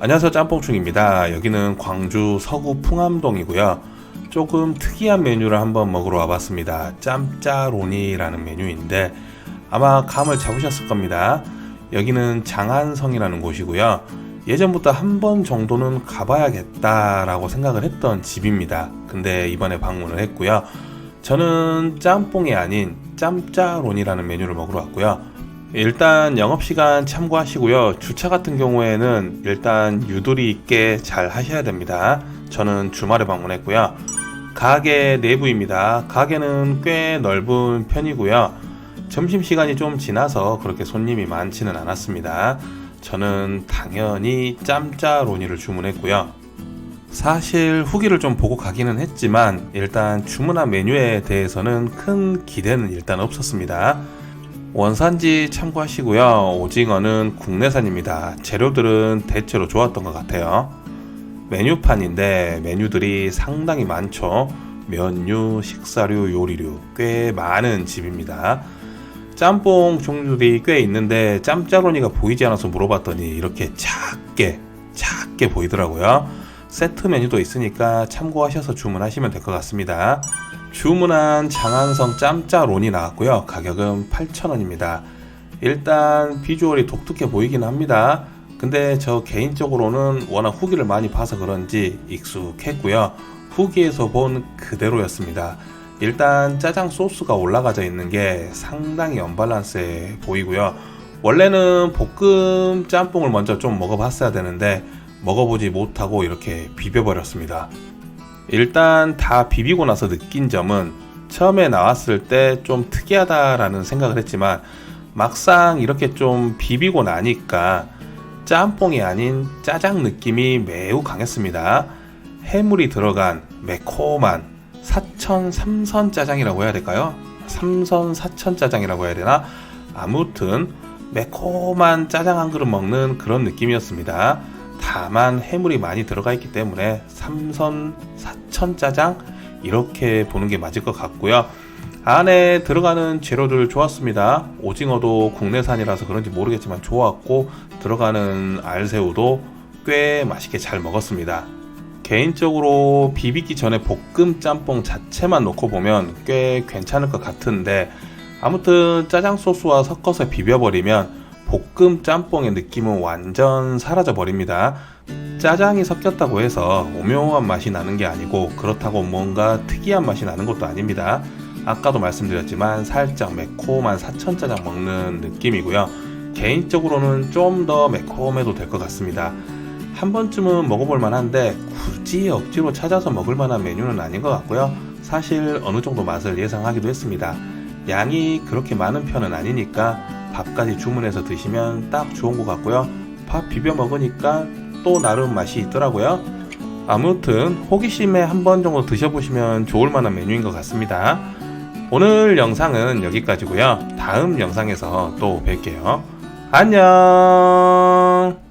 안녕하세요 짬뽕충입니다. 여기는 광주 서구 풍암동이고요. 조금 특이한 메뉴를 한번 먹으러 와봤습니다. 짬짜로니라는 메뉴인데 아마 감을 잡으셨을 겁니다. 여기는 장안성이라는 곳이고요. 예전부터 한 번 정도는 가봐야겠다라고 생각을 했던 집입니다. 근데 이번에 방문을 했고요. 저는 짬뽕이 아닌 짬짜론이라는 메뉴를 먹으러 왔고요. 일단 영업시간 참고하시고요. 주차 같은 경우에는 일단 유도리 있게 잘 하셔야 됩니다. 저는 주말에 방문했고요. 가게 내부입니다. 가게는 꽤 넓은 편이고요. 점심시간이 좀 지나서 그렇게 손님이 많지는 않았습니다. 저는 당연히 짬짜로니를 주문했고요. 사실 후기를 좀 보고 가기는 했지만 일단 주문한 메뉴에 대해서는 큰 기대는 일단 없었습니다. 원산지 참고하시고요. 오징어는 국내산입니다. 재료들은 대체로 좋았던 것 같아요. 메뉴판인데 메뉴들이 상당히 많죠. 면류, 식사류, 요리류 꽤 많은 집입니다. 짬뽕 종류들이 꽤 있는데 짬짜로니가 보이지 않아서 물어봤더니 이렇게 작게 작게 보이더라고요. 세트 메뉴도 있으니까 참고하셔서 주문하시면 될 것 같습니다. 주문한 장안성 짬짜론이 나왔고요. 가격은 8,000원입니다. 일단 비주얼이 독특해 보이긴 합니다. 근데 저 개인적으로는 워낙 후기를 많이 봐서 그런지 익숙했고요. 후기에서 본 그대로였습니다. 일단 짜장 소스가 올라가져 있는 게 상당히 언밸런스해 보이고요. 원래는 볶음 짬뽕을 먼저 좀 먹어봤어야 되는데 먹어보지 못하고 이렇게 비벼버렸습니다. 일단 다 비비고 나서 느낀 점은 처음에 나왔을 때 좀 특이하다라는 생각을 했지만 막상 이렇게 좀 비비고 나니까 짬뽕이 아닌 짜장 느낌이 매우 강했습니다. 해물이 들어간 매콤한 사천 삼선 짜장이라고 해야 될까요? 삼선 사천 짜장이라고 해야 되나? 아무튼 매콤한 짜장 한 그릇 먹는 그런 느낌이었습니다. 다만 해물이 많이 들어가 있기 때문에 삼선 사 천 짜장 이렇게 보는 게 맞을 것 같고요. 안에 들어가는 재료들 좋았습니다. 오징어도 국내산이라서 그런지 모르겠지만 좋았고 들어가는 알새우도 꽤 맛있게 잘 먹었습니다. 개인적으로 비비기 전에 볶음 짬뽕 자체만 놓고 보면 꽤 괜찮을 것 같은데 아무튼 짜장 소스와 섞어서 비벼버리면 볶음 짬뽕의 느낌은 완전 사라져 버립니다. 짜장이 섞였다고 해서 오묘한 맛이 나는 게 아니고 그렇다고 뭔가 특이한 맛이 나는 것도 아닙니다. 아까도 말씀드렸지만 살짝 매콤한 사천짜장 먹는 느낌이고요. 개인적으로는 좀 더 매콤해도 될 것 같습니다. 한 번쯤은 먹어볼 만한데 굳이 억지로 찾아서 먹을 만한 메뉴는 아닌 것 같고요. 사실 어느 정도 맛을 예상하기도 했습니다. 양이 그렇게 많은 편은 아니니까 밥까지 주문해서 드시면 딱 좋은 것 같고요. 밥 비벼 먹으니까 또 나름 맛이 있더라고요. 아무튼 호기심에 한 번 정도 드셔보시면 좋을 만한 메뉴인 것 같습니다. 오늘 영상은 여기까지고요. 다음 영상에서 또 뵐게요. 안녕!